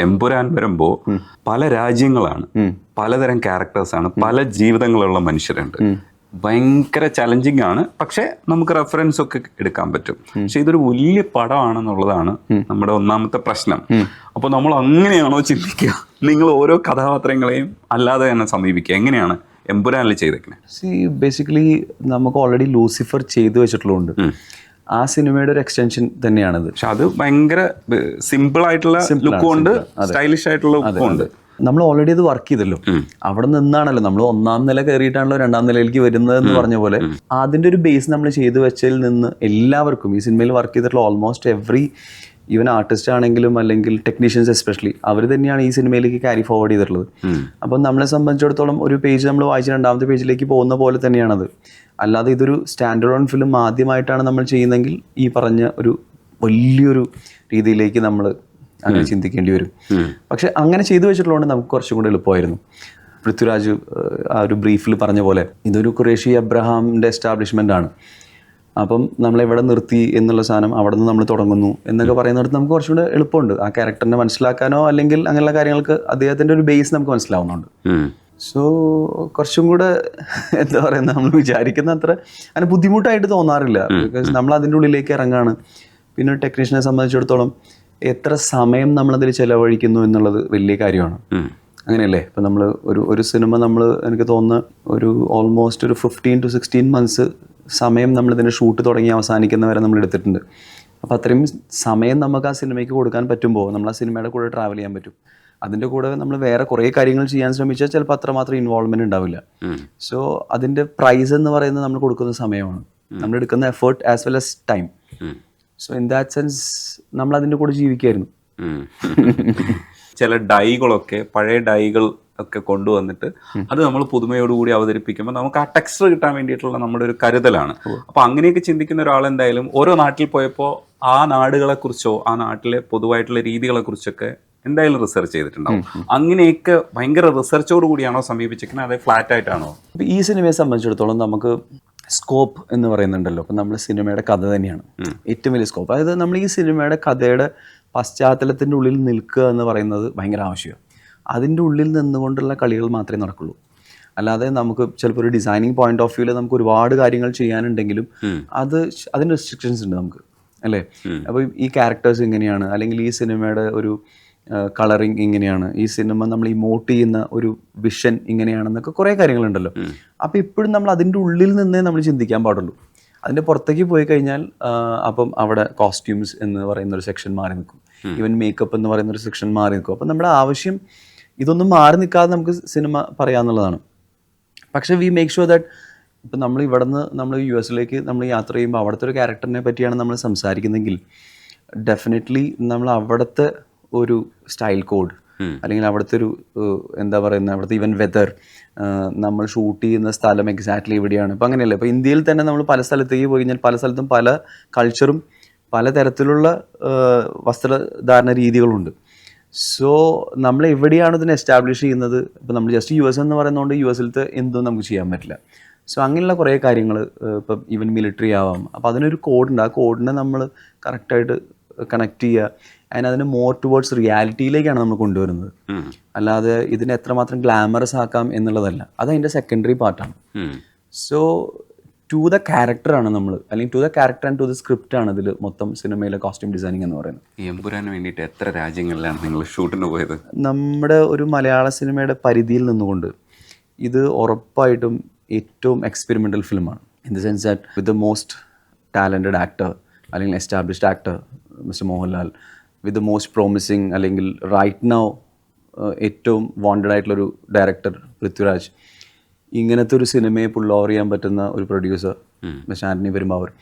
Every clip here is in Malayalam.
എമ്പുരാൻ വരുമ്പോ പല രാജ്യങ്ങളാണ്. പലതരം ക്യാരക്ടേഴ്സ് ആണ്. പല ജീവിതങ്ങളുള്ള മനുഷ്യരുണ്ട്. ഭയങ്കര ചലഞ്ചിങ് ആണ്. പക്ഷെ നമുക്ക് റെഫറൻസ് ഒക്കെ എടുക്കാൻ പറ്റും. പക്ഷെ ഇതൊരു വലിയ പടമാണെന്നുള്ളതാണ് നമ്മുടെ ഒന്നാമത്തെ പ്രശ്നം. അപ്പൊ നമ്മൾ അങ്ങനെയാണോ ചിന്തിക്കുക? നിങ്ങൾ ഓരോ കഥാപാത്രങ്ങളെയും അല്ലാതെ തന്നെ സമീപിക്കുക. എങ്ങനെയാണ് എമ്പുരാനിൽ ചെയ്തേക്കുന്നത് ബേസിക്കലി നമുക്ക് ഓൾറെഡി ലൂസിഫർ ചെയ്തു വെച്ചിട്ടുള്ളതുകൊണ്ട് ആ സിനിമയുടെ ഒരു എക്സ്റ്റൻഷൻ തന്നെയാണത്. പക്ഷെ അത് ഭയങ്കര സിമ്പിൾ ആയിട്ടുള്ള ലുക്കും ഉണ്ട് സ്റ്റൈലിഷ് ആയിട്ടുള്ള ലുക്കും ഉണ്ട്. നമ്മൾ ഓൾറെഡി ഇത് വർക്ക് ചെയ്തല്ലോ. അവിടെ നിന്നാണല്ലോ നമ്മൾ ഒന്നാം നില കയറിയിട്ടാണല്ലോ രണ്ടാം നിലയിലേക്ക് വരുന്നത് എന്ന് പറഞ്ഞ പോലെ അതിന്റെ ഒരു ബേസ് നമ്മൾ ചെയ്തു വെച്ചതിൽ നിന്ന് എല്ലാവർക്കും ഈ സിനിമയിൽ വർക്ക് ചെയ്തിട്ടുള്ള ഓൾമോസ്റ്റ് എവറി ഈവൻ ആർട്ടിസ്റ്റ് ആണെങ്കിലും അല്ലെങ്കിൽ ടെക്നീഷ്യൻസ് എസ്പെഷ്യലി അവർ തന്നെയാണ് ഈ സിനിമയിലേക്ക് ക്യാരി ഫോർവേഡ് ചെയ്തിട്ടുള്ളത്. അപ്പം നമ്മളെ സംബന്ധിച്ചിടത്തോളം ഒരു പേജ് നമ്മൾ വായിച്ച് രണ്ടാമത്തെ പേജിലേക്ക് പോകുന്ന പോലെ തന്നെയാണത്. അല്ലാതെ ഇതൊരു സ്റ്റാൻഡേർഡ് ഓൺ ഫിലിം ആദ്യമായിട്ടാണ് നമ്മൾ ചെയ്യുന്നതെങ്കിൽ ഈ പറഞ്ഞ ഒരു വലിയൊരു രീതിയിലേക്ക് നമ്മൾ അങ്ങനെ ചിന്തിക്കേണ്ടി വരും. പക്ഷെ അങ്ങനെ ചെയ്തു വെച്ചിട്ടുള്ളതുകൊണ്ട് നമുക്ക് കുറച്ചും കൂടെ എളുപ്പമായിരുന്നു. പൃഥ്വിരാജ് ആ ഒരു ബ്രീഫിൽ പറഞ്ഞ പോലെ ഇതൊരു ഖുറേഷി അബ്രഹാമിന്റെ എസ്റ്റാബ്ലിഷ്മെന്റ് ആണ്. അപ്പം നമ്മളെ എവിടെ നിർത്തി എന്നുള്ള സാധനം അവിടെ നിന്ന് നമ്മൾ തുടങ്ങുന്നു എന്നൊക്കെ പറയുന്നിടത്ത് നമുക്ക് കുറച്ചും കൂടെ എളുപ്പമുണ്ട്. ആ ക്യാരക്ടറിനെ മനസ്സിലാക്കാനോ അല്ലെങ്കിൽ അങ്ങനെയുള്ള കാര്യങ്ങൾക്ക് അദ്ദേഹത്തിന്റെ ഒരു ബേസ് നമുക്ക് മനസ്സിലാവുന്നുണ്ട്. സോ കുറച്ചും കൂടെ എന്താ പറയുക നമ്മൾ വിചാരിക്കുന്ന അത്ര അങ്ങനെ ബുദ്ധിമുട്ടായിട്ട് തോന്നാറില്ല. ബിക്കോസ് നമ്മൾ അതിന്റെ ഉള്ളിലേക്ക് ഇറങ്ങാണ്. പിന്നെ ടെക്നീഷ്യനെ സംബന്ധിച്ചിടത്തോളം എത്ര സമയം നമ്മളതിൽ ചെലവഴിക്കുന്നു എന്നുള്ളത് വലിയ കാര്യമാണ്. അങ്ങനെയല്ലേ? ഇപ്പം നമ്മൾ ഒരു ഒരു സിനിമ നമ്മൾ എനിക്ക് തോന്നുന്ന ഒരു ഓൾമോസ്റ്റ് ഒരു ഫിഫ്റ്റീൻ ടു സിക്സ്റ്റീൻ മന്ത്സ് സമയം നമ്മൾ ഇതിന്റെ ഷൂട്ട് തുടങ്ങി അവസാനിക്കുന്നവരെ നമ്മൾ എടുത്തിട്ടുണ്ട്. അപ്പോൾ അത്രയും സമയം നമുക്ക് ആ സിനിമയ്ക്ക് കൊടുക്കാൻ പറ്റുമ്പോൾ നമ്മൾ ആ സിനിമയുടെ കൂടെ ട്രാവൽ ചെയ്യാൻ പറ്റും. അതിന്റെ കൂടെ നമ്മൾ വേറെ കുറേ കാര്യങ്ങൾ ചെയ്യാൻ ശ്രമിച്ചാൽ ചിലപ്പോൾ അത്രമാത്രം ഇൻവോൾവ്മെന്റ് ഉണ്ടാവില്ല. സോ അതിന്റെ പ്രൈസ് എന്ന് പറയുന്നത് നമ്മൾ കൊടുക്കുന്ന സമയമാണ്. നമ്മൾ എടുക്കുന്ന effort as well as time so in that sense നമ്മൾ അതിന്റെ കൂടെ ജീവിക്കായിരുന്നു. ചില ഡൈകളൊക്കെ പഴയ ഡൈകൾ ഒക്കെ കൊണ്ടുവന്നിട്ട് അത് നമ്മൾ പുതുമയോടുകൂടി അവതരിപ്പിക്കുമ്പോൾ നമുക്ക് ആ ടെക്സ്റ്റർ കിട്ടാൻ വേണ്ടിയിട്ടുള്ള നമ്മുടെ ഒരു കരുതലാണ്. അപ്പോൾ അങ്ങനെയൊക്കെ ചിന്തിക്കുന്ന ഒരാൾ എന്തായാലും ഓരോ നാട്ടിൽ പോയപ്പോൾ ആ നാടുകളെക്കുറിച്ചോ ആ നാട്ടിലെ പൊതുവായിട്ടുള്ള രീതികളെ കുറിച്ചൊക്കെ എന്തായാലും റിസർച്ച് ചെയ്തിട്ടുണ്ടാവും. അങ്ങനെയൊക്കെ ഭയങ്കര റിസർച്ചോട് കൂടിയാണോ സമീപിച്ചിരിക്കുന്നത് അതേ ഫ്ലാറ്റ് ആയിട്ടാണോ? ഇപ്പം ഈ സിനിമയെ സംബന്ധിച്ചിടത്തോളം നമുക്ക് സ്കോപ്പ് എന്ന് പറയുന്നുണ്ടല്ലോ. അപ്പം നമ്മൾ സിനിമയുടെ കഥ തന്നെയാണ്. ഏറ്റവും വലിയ സ്കോപ്പ് അതായത് നമ്മൾ ഈ സിനിമയുടെ കഥയുടെ പശ്ചാത്തലത്തിന്റെ ഉള്ളിൽ നിൽക്കുക എന്ന് പറയുന്നത് ഭയങ്കര ആവശ്യമാണ്. അതിന്റെ ഉള്ളിൽ നിന്നുകൊണ്ടുള്ള കളികൾ മാത്രമേ നടക്കുള്ളൂ. അല്ലാതെ നമുക്ക് ചിലപ്പോൾ ഒരു ഡിസൈനിങ് പോയിന്റ് ഓഫ് വ്യൂവിൽ നമുക്ക് ഒരുപാട് കാര്യങ്ങൾ ചെയ്യാനുണ്ടെങ്കിലും അത് അതിന് റെസ്ട്രിക്ഷൻസ് ഉണ്ട് നമുക്ക്. അല്ലേ? അപ്പോൾ ഈ ക്യാരക്ടേഴ്സ് ഇങ്ങനെയാണ്. അല്ലെങ്കിൽ ഈ സിനിമയുടെ ഒരു കളറിങ് ഇങ്ങനെയാണ്. ഈ സിനിമ നമ്മൾ ഇമോട്ട് ചെയ്യുന്ന ഒരു വിഷൻ ഇങ്ങനെയാണെന്നൊക്കെ കുറേ കാര്യങ്ങളുണ്ടല്ലോ. അപ്പോൾ ഇപ്പോഴും നമ്മൾ അതിന്റെ ഉള്ളിൽ നിന്നേ നമ്മൾ ചിന്തിക്കാൻ പാടുള്ളൂ. അതിന്റെ പുറത്തേക്ക് പോയി കഴിഞ്ഞാൽ അപ്പം അവിടെ കോസ്റ്റ്യൂംസ് എന്ന് പറയുന്ന ഒരു സെക്ഷൻ മാറി നിൽക്കും. ഈവൻ മേക്കപ്പ് എന്ന് പറയുന്ന ഒരു സെക്ഷൻ മാറി നിൽക്കും. അപ്പം നമ്മുടെ ആവശ്യം ഇതൊന്നും മാറി നിൽക്കാതെ നമുക്ക് സിനിമ പറയാന്നുള്ളതാണ്. പക്ഷേ വി മേക്ക് ഷുവർ ദാറ്റ് ഇപ്പം നമ്മൾ ഇവിടെ നിന്ന് നമ്മൾ യു എസിലേക്ക് നമ്മൾ യാത്ര ചെയ്യുമ്പോൾ അവിടുത്തെ ഒരു ക്യാരക്ടറിനെ പറ്റിയാണ് നമ്മൾ സംസാരിക്കുന്നതെങ്കിൽ ഡെഫിനറ്റ്ലി നമ്മൾ അവിടുത്തെ ഒരു സ്റ്റൈൽ കോഡ് അല്ലെങ്കിൽ അവിടുത്തെ ഒരു എന്താ പറയുന്നത് അവിടുത്തെ ഈവൻ വെതർ നമ്മൾ ഷൂട്ട് ചെയ്യുന്ന സ്ഥലം എക്സാക്ട്ലി എവിടെയാണ് ഇപ്പം അങ്ങനെയല്ലേ? ഇപ്പം ഇന്ത്യയിൽ തന്നെ നമ്മൾ പല സ്ഥലത്തേക്ക് പോയി കഴിഞ്ഞാൽ പല സ്ഥലത്തും പല കൾച്ചറും പല തരത്തിലുള്ള വസ്ത്രധാരണ രീതികളുണ്ട്. സോ നമ്മൾ എവിടെയാണ് ഇതിനെ എസ്റ്റാബ്ലിഷ് ചെയ്യുന്നത്? ഇപ്പം നമ്മൾ ജസ്റ്റ് യു എസ് എന്ന് പറയുന്നതുകൊണ്ട് യു എസിലത്തെ എന്തും നമുക്ക് ചെയ്യാൻ പറ്റില്ല. സോ അങ്ങനെയുള്ള കുറേ കാര്യങ്ങൾ ഇപ്പം ഈവൻ മിലിറ്ററി ആവാം. അപ്പോൾ അതിനൊരു കോഡുണ്ട് ആ കോഡിനെ നമ്മൾ കറക്റ്റായിട്ട് കണക്ട് ചെയ്യുക. അതിന് അതിനെ മോർ ടുവേർഡ്സ് റിയാലിറ്റിയിലേക്കാണ് നമ്മൾ കൊണ്ടുവരുന്നത്. അല്ലാതെ ഇതിനെ എത്രമാത്രം ഗ്ലാമറസ് ആക്കാം എന്നുള്ളതല്ല. അത് അതിന്റെ സെക്കൻഡറി പാർട്ടാണ് സോ ടു ദ ക്യാരക്ടറാണ് നമ്മൾ അല്ലെങ്കിൽ to the character and to the script ആണ് ഇതിൽ മൊത്തം സിനിമയിലെ കോസ്റ്റ്യൂം ഡിസൈനിങ് എന്ന് പറയുന്നത്. ഈ എമ്പുരാന് വേണ്ടിയിട്ട് എത്ര രാജ്യങ്ങളിലാണ് നിങ്ങൾ ഷൂട്ടിന് പോയത്? നമ്മുടെ ഒരു മലയാള സിനിമയുടെ പരിധിയിൽ നിന്നുകൊണ്ട് ഇത് ഉറപ്പായിട്ടും ഏറ്റവും എക്സ്പെരിമെന്റൽ ഫിലിമാണ് in the sense that with the most talented actor അല്ലെങ്കിൽ established actor mister Mohanlal with the most promising അല്ലെങ്കിൽ റൈറ്റ് നൗ ഏറ്റവും വാണ്ടഡ് ആയിട്ടുള്ളൊരു ഡയറക്ടർ പൃഥ്വിരാജ്. ഇങ്ങനത്തെ ഒരു സിനിമയെ പുൾ ഓവർ ചെയ്യാൻ പറ്റുന്ന ഒരു പ്രൊഡ്യൂസർ മിസ്റ്റർ പെരുമാവർ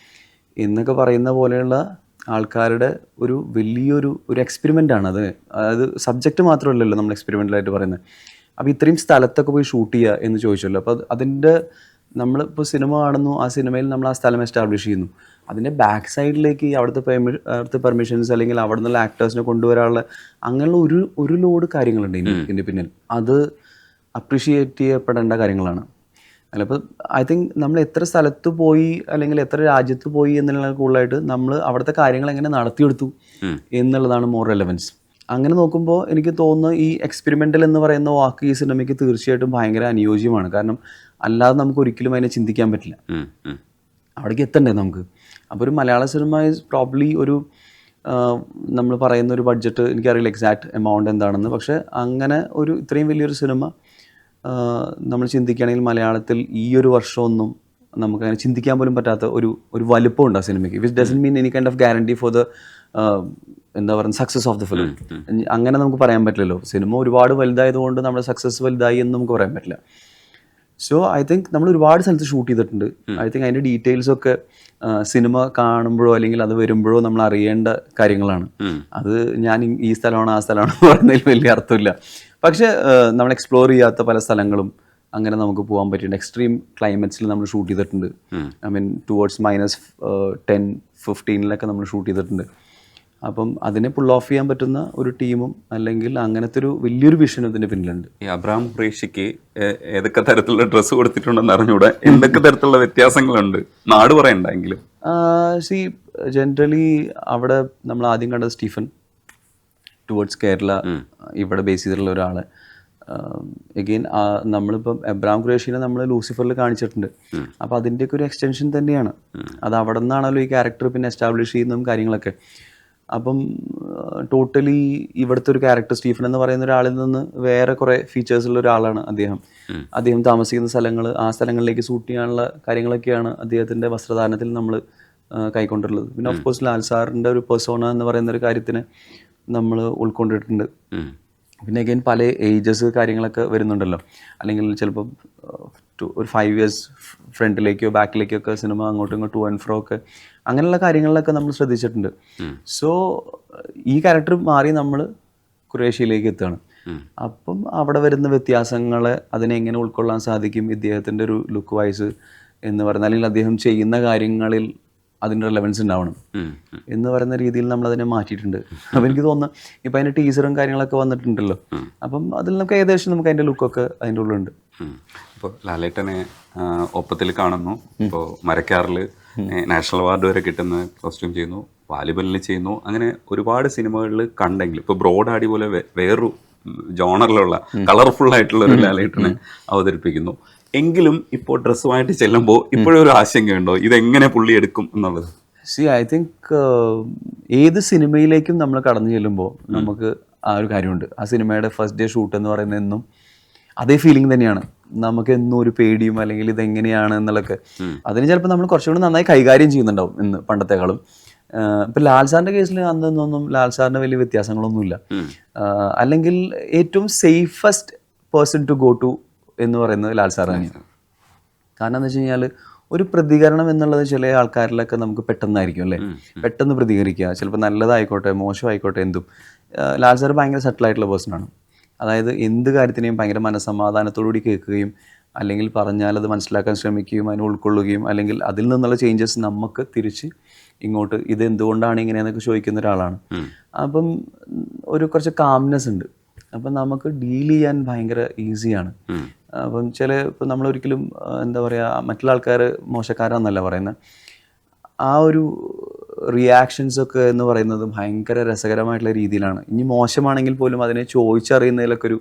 എന്നൊക്കെ പറയുന്ന പോലെയുള്ള ആൾക്കാരുടെ ഒരു വലിയൊരു ഒരു എക്സ്പെരിമെന്റ് ആണ് അത്. അതായത് സബ്ജക്റ്റ് മാത്രമല്ലല്ലോ നമ്മൾ എക്സ്പെരിമെന്റലായിട്ട് പറയുന്നത്. അപ്പോൾ ഇത്രയും സ്ഥലത്തൊക്കെ പോയി ഷൂട്ട് ചെയ്യുക എന്ന് ചോദിച്ചല്ലോ. അപ്പോൾ അതിന്റെ നമ്മളിപ്പോൾ സിനിമ കാണുന്നു ആ സിനിമയിൽ നമ്മൾ ആ സ്ഥലം എസ്റ്റാബ്ലിഷ് ചെയ്യുന്നു. അതിന്റെ ബാക്ക് സൈഡിലേക്ക് ഈ അവിടുത്തെ പെർമി അവിടുത്തെ പെർമിഷൻസ് അല്ലെങ്കിൽ അവിടെ നിന്നുള്ള ആക്ടേഴ്സിനെ കൊണ്ടുവരാനുള്ള അങ്ങനെയുള്ള ഒരു ഒരു ലോഡ് കാര്യങ്ങളുണ്ട് ഇനി ഇതിന്റെ പിന്നിൽ. അത് അപ്രീഷിയേറ്റ് ചെയ്യപ്പെടേണ്ട കാര്യങ്ങളാണ്. അല്ല ഇപ്പോൾ ഐ തിങ്ക് നമ്മൾ എത്ര സ്ഥലത്ത് പോയി അല്ലെങ്കിൽ എത്ര രാജ്യത്ത് പോയി എന്നുള്ള കൂടുതലായിട്ട് നമ്മൾ അവിടുത്തെ കാര്യങ്ങൾ എങ്ങനെ നടത്തിയെടുത്തു എന്നുള്ളതാണ് മോർ റെലവൻസ് അങ്ങനെ നോക്കുമ്പോൾ എനിക്ക് തോന്നുന്നു ഈ എക്സ്പെരിമെന്റൽ എന്ന് പറയുന്ന വാക്ക് ഈ സിനിമയ്ക്ക് തീർച്ചയായിട്ടും ഭയങ്കര അനുയോജ്യമാണ്. കാരണം അല്ലാതെ നമുക്ക് ഒരിക്കലും അതിനെ ചിന്തിക്കാൻ പറ്റില്ല. അവിടേക്ക് എത്തണ്ടേ നമുക്ക്? അപ്പോൾ ഒരു മലയാള സിനിമ ഇസ് പ്രോബ്ലി ഒരു നമ്മൾ പറയുന്ന ഒരു ബഡ്ജറ്റ് എനിക്കറിയില്ല എക്സാക്ട് എമൗണ്ട് എന്താണെന്ന്. പക്ഷേ അങ്ങനെ ഒരു ഇത്രയും വലിയൊരു സിനിമ നമ്മൾ ചിന്തിക്കുകയാണെങ്കിൽ മലയാളത്തിൽ ഈ ഒരു വർഷമൊന്നും നമുക്ക് അങ്ങനെ ചിന്തിക്കാൻ പോലും പറ്റാത്ത ഒരു ഒരു വലുപ്പമുണ്ട് ആ സിനിമയ്ക്ക് which doesn't mean any kind of guarantee for the എന്താ പറയുക സക്സസ് ഓഫ് ദ ഫിലിം അങ്ങനെ നമുക്ക് പറയാൻ പറ്റില്ലല്ലോ. സിനിമ ഒരുപാട് വലുതായതുകൊണ്ട് നമ്മുടെ സക്സസ് വലുതായി എന്ന് നമുക്ക് പറയാൻ പറ്റില്ല. സോ ഐ തിങ്ക് നമ്മൾ ഒരുപാട് സ്ഥലത്ത് ഷൂട്ട് ചെയ്തിട്ടുണ്ട്. ഐ തിങ്ക് അതിന്റെ ഡീറ്റെയിൽസ് ഒക്കെ സിനിമ കാണുമ്പോഴോ അല്ലെങ്കിൽ അത് വരുമ്പോഴോ നമ്മൾ അറിയേണ്ട കാര്യങ്ങളാണ്. അത് ഞാൻ ഈ സ്ഥലമാണ് ആ സ്ഥലമാണ് പറയുന്നതിൽ വലിയ അർത്ഥമില്ല. പക്ഷേ നമ്മൾ എക്സ്പ്ലോർ ചെയ്യാത്ത പല സ്ഥലങ്ങളും അങ്ങനെ നമുക്ക് പോകാൻ പറ്റിയിട്ടുണ്ട്. എക്സ്ട്രീം ക്ലൈമറ്റ്സിൽ നമ്മൾ ഷൂട്ട് ചെയ്തിട്ടുണ്ട്. I mean towards minus ten ഫിഫ്റ്റീനിലൊക്കെ നമ്മൾ ഷൂട്ട് ചെയ്തിട്ടുണ്ട്. അപ്പം അതിനെ പുൾ ഓഫ് ചെയ്യാൻ പറ്റുന്ന ഒരു ടീമും അല്ലെങ്കിൽ അങ്ങനത്തെ ഒരു വലിയൊരു വിഷൻ ഇതിന്റെ പിന്നിലുണ്ട്. ഈ അബ്രാം ഖുറേഷിക്ക് ഏതൊക്കെ തരത്തിലുള്ള ഡ്രസ്സ് കൊടുത്തിട്ടുണ്ടെന്ന് അറിഞ്ഞൂടെ? എന്തൊക്കെ തരത്തിലുള്ള വ്യത്യാസങ്ങളുണ്ട്? നാട് പറയണ്ടെങ്കിലും സി ജനറലി അവിടെ നമ്മൾ ആദ്യം കണ്ടത് സ്റ്റീഫൻ ടുവേർഡ്സ് കേരള ഇവിടെ ബേസ് ചെയ്തിട്ടുള്ള ഒരാളെ. എഗെയിൻ നമ്മളിപ്പം എബ്രാം ഖുറേഷിനെ നമ്മൾ ലൂസിഫറിൽ കാണിച്ചിട്ടുണ്ട്. അപ്പോൾ അതിന്റെയൊക്കെ ഒരു എക്സ്റ്റൻഷൻ തന്നെയാണ്. അത് അവിടെ നിന്നാണല്ലോ ഈ ക്യാരക്ടർ പിന്നെ എസ്റ്റാബ്ലിഷ് ചെയ്യുന്നതും കാര്യങ്ങളൊക്കെ. അപ്പം ടോട്ടലി ഇവിടുത്തെ ഒരു ക്യാരക്ടർ സ്റ്റീഫൻ എന്ന് പറയുന്ന ഒരാളിൽ നിന്ന് വേറെ കുറെ ഫീച്ചേഴ്സുള്ള ഒരാളാണ് അദ്ദേഹം. അദ്ദേഹം താമസിക്കുന്ന സ്ഥലങ്ങൾ ആ സ്ഥലങ്ങളിലേക്ക് സൂട്ട് ചെയ്യാനുള്ള കാര്യങ്ങളൊക്കെയാണ് അദ്ദേഹത്തിന്റെ വസ്ത്രധാരണത്തിൽ നമ്മൾ കൈക്കൊണ്ടുള്ളത്. പിന്നെ ഓഫ് കോഴ്സ് ലാൽ സാറിന്റെ ഒരു പെർസോണ എന്ന് പറയുന്ന ഒരു കാര്യത്തിന് നമ്മൾ ഉൾക്കൊണ്ടിട്ടുണ്ട്. പിന്നെ അഗൈൻ പല ഏജസ് കാര്യങ്ങളൊക്കെ വരുന്നുണ്ടല്ലോ. അല്ലെങ്കിൽ ചിലപ്പോൾ ഒരു ഫൈവ് ഇയേഴ്സ് ഫ്രണ്ടിലേക്കോ ബാക്കിലേക്കോ ഒക്കെ സിനിമ അങ്ങോട്ടും ഇങ്ങോട്ടും ടു ആൻഡ് ഫ്രോ ഒക്കെ അങ്ങനെയുള്ള കാര്യങ്ങളിലൊക്കെ നമ്മൾ ശ്രദ്ധിച്ചിട്ടുണ്ട്. സോ ഈ ക്യാരക്ടർ മാറി നമ്മൾ കുറേഷ്യയിലേക്ക് എത്തുകയാണ്. അപ്പം അവിടെ വരുന്ന വ്യത്യാസങ്ങളെ അതിനെ എങ്ങനെ ഉൾക്കൊള്ളാൻ സാധിക്കും ഇദ്ദേഹത്തിന്റെ ഒരു ലുക്ക് വൈസ് എന്ന് പറഞ്ഞാൽ അല്ലെങ്കിൽ അദ്ദേഹം ചെയ്യുന്ന കാര്യങ്ങളിൽ അതിന്റെ റിലവൻസ് ഉണ്ടാവണം. എന്ന് പറയുന്ന രീതിയിൽ നമ്മൾ അതിനെ മാറ്റിയിട്ടുണ്ട്. അപ്പം എനിക്ക് തോന്നുന്നു ഇപ്പം അതിന്റെ ടീച്ചറും കാര്യങ്ങളൊക്കെ വന്നിട്ടുണ്ടല്ലോ. അപ്പം അതിൽ നമുക്ക് ഏകദേശം നമുക്ക് അതിന്റെ ലുക്കൊക്കെ അതിന്റെ ഉള്ളുണ്ട് ഇപ്പോൾ ലാലേട്ടനെ ഒപ്പത്തിൽ കാണുന്നു. ഇപ്പോൾ മരക്കാറിൽ നാഷണൽ അവാർഡ് വരെ കിട്ടുന്ന കോസ്റ്റ്യൂം ചെയ്യുന്നു വാലിബലിൽ ചെയ്യുന്നു. അങ്ങനെ ഒരുപാട് സിനിമകളിൽ കണ്ടെങ്കിൽ ഇപ്പോൾ ബ്രോഡാടി പോലെ വേറൊരു ജോണറിലുള്ള കളർഫുൾ ആയിട്ടുള്ള ഒരു ലാലേട്ടനെ അവതരിപ്പിക്കുന്നു. എങ്കിലും ഇപ്പോൾ ഡ്രസ്സുമായിട്ട് ചെല്ലുമ്പോൾ ഇപ്പോഴും ഒരു ആശങ്കയുണ്ടോ? ഇതെങ്ങനെ പുള്ളി എടുക്കും എന്നുള്ളത്? സി ഐ തിങ്ക് ഏത് സിനിമയിലേക്കും നമ്മൾ കടന്നു ചെല്ലുമ്പോൾ നമുക്ക് ആ ഒരു കാര്യമുണ്ട്. ആ സിനിമയുടെ ഫസ്റ്റ് ഡേ ഷൂട്ട് എന്ന് പറയുന്നത് എന്നും അതേ ഫീലിംഗ് തന്നെയാണ്. നമുക്ക് എന്നും ഒരു പേടിയും അല്ലെങ്കിൽ ഇതെങ്ങനെയാണ് എന്നുള്ളതൊക്കെ അതിന് ചിലപ്പോൾ നമ്മൾ കുറച്ചുകൂടി നന്നായി കൈകാര്യം ചെയ്യുന്നുണ്ടാവും ഇന്ന് പണ്ടത്തെക്കാളും. ഇപ്പം ലാൽ സാറിന്റെ കേസിൽ അന്നൊന്നും ലാൽ സാറിന് വലിയ വ്യത്യാസങ്ങളൊന്നുമില്ല. അല്ലെങ്കിൽ ഏറ്റവും safest person to go to എന്ന് പറയുന്നത് ലാൽ സാർ തന്നെയാണ്. കാരണം എന്ന് വെച്ച് കഴിഞ്ഞാൽ ഒരു പ്രതികരണം എന്നുള്ളത് ചില ആൾക്കാരിലൊക്കെ നമുക്ക് പെട്ടെന്നായിരിക്കും അല്ലേ? പെട്ടെന്ന് പ്രതികരിക്കുക ചിലപ്പോൾ നല്ലതായിക്കോട്ടെ മോശമായിക്കോട്ടെ എന്തും. ലാൽ സാർ ഭയങ്കര സെറ്റിൽ ആയിട്ടുള്ള പേഴ്സണാണ് അതായത് എന്ത് കാര്യത്തിനെയും ഭയങ്കര മനസ്സമാധാനത്തോടുകൂടി കേൾക്കുകയും അല്ലെങ്കിൽ പറഞ്ഞാൽ അത് മനസ്സിലാക്കാൻ ശ്രമിക്കുകയും അതിനെ ഉൾക്കൊള്ളുകയും അല്ലെങ്കിൽ അതിൽ നിന്നുള്ള ചേഞ്ചസ് നമുക്ക് തിരിച്ച് ഇങ്ങോട്ട് ഇത് എന്തുകൊണ്ടാണ് ഇങ്ങനെയെന്നൊക്കെ ചോദിക്കുന്ന ഒരാളാണ്. അപ്പം ഒരു കുറച്ച് കാംനെസ് ഉണ്ട്. അപ്പം നമുക്ക് ഡീൽ ചെയ്യാൻ ഭയങ്കര ഈസിയാണ്. അപ്പം ചില ഇപ്പം നമ്മൾ ഒരിക്കലും എന്താ പറയുക മറ്റുള്ള ആൾക്കാർ മോശക്കാരാന്നല്ല പറയുന്നത് ആ ഒരു റിയാക്ഷൻസ് ഒക്കെ എന്ന് പറയുന്നത് ഭയങ്കര രസകരമായിട്ടുള്ള രീതിയിലാണ്. ഇനി മോശമാണെങ്കിൽ പോലും അതിനെ ചോദിച്ചറിയുന്നതിലൊക്കെ ഒരു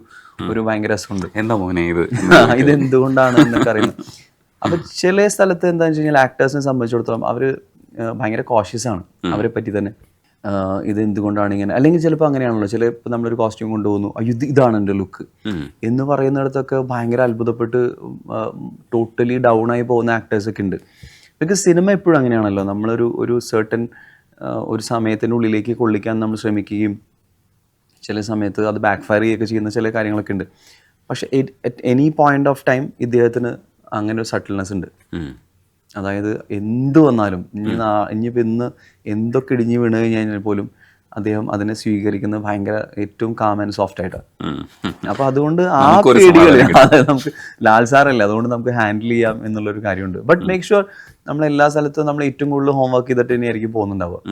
ഒരു ഭയങ്കര രസമുണ്ട്. എന്താ മോനെ ഇത്? ഇത് എന്തുകൊണ്ടാണ് എന്നൊക്കെ അറിയുന്നത് അപ്പൊ ചില സ്ഥലത്ത് എന്താണെന്ന് വെച്ച് കഴിഞ്ഞാൽ ആക്ടേഴ്സിനെ സംബന്ധിച്ചിടത്തോളം അവർ ഭയങ്കര കോഷ്യസ് ആണ് അവരെ പറ്റി തന്നെ. ഇത് എന്തുകൊണ്ടാണ് ഇങ്ങനെ? അല്ലെങ്കിൽ ചിലപ്പോൾ അങ്ങനെയാണല്ലോ. ചില ഇപ്പം നമ്മളൊരു കോസ്റ്റ്യൂം കൊണ്ടുപോകുന്നു. അയ്യോ ഇത് ഇതാണ് എന്റെ ലുക്ക് എന്ന് പറയുന്നിടത്തൊക്കെ ഭയങ്കര അത്ഭുതപ്പെട്ട് ടോട്ടലി ഡൗൺ ആയി പോകുന്ന ആക്ടേഴ്സൊക്കെ ഉണ്ട്. ബിക്കോസ് സിനിമ എപ്പോഴും അങ്ങനെയാണല്ലോ. നമ്മളൊരു ഒരു സെർട്ടൻ ഒരു സമയത്തിനുള്ളിലേക്ക് കൊള്ളിക്കാൻ നമ്മൾ ശ്രമിക്കുകയും ചില സമയത്ത് അത് ബാക്ക് ഫയർ ചെയ്യുകയൊക്കെ ചെയ്യുന്ന ചില കാര്യങ്ങളൊക്കെ ഉണ്ട്. പക്ഷേ at any point of time ഇദ്ദേഹത്തിന് അങ്ങനെ ഒരു സട്ടിൽനെസ് ഉണ്ട്. അതായത് എന്ത് വന്നാലും ഇനി നാ- ഇനിയിപ്പോൾ ഇന്ന് എന്തൊക്കെ ഇടിഞ്ഞ് വീണ് കഴിഞ്ഞാൽ പോലും അദ്ദേഹം അതിനെ സ്വീകരിക്കുന്നത് ഭയങ്കര ഏറ്റവും കാം ആൻഡ് സോഫ്റ്റ് ആയിട്ടാണ്. അപ്പൊ അതുകൊണ്ട് ആ പേടികൾ അതായത് നമുക്ക് ലാൽ സാറല്ലേ അതുകൊണ്ട് നമുക്ക് ഹാൻഡിൽ ചെയ്യാം എന്നുള്ളൊരു കാര്യമുണ്ട്. ബട്ട് മേക്ക് ഷുവർ നമ്മൾ എല്ലാ സ്ഥലത്തും നമ്മൾ ഏറ്റവും കൂടുതൽ ഹോംവർക്ക് ചെയ്തിട്ട് തന്നെയായിരിക്കും പോകുന്നുണ്ടാവുക.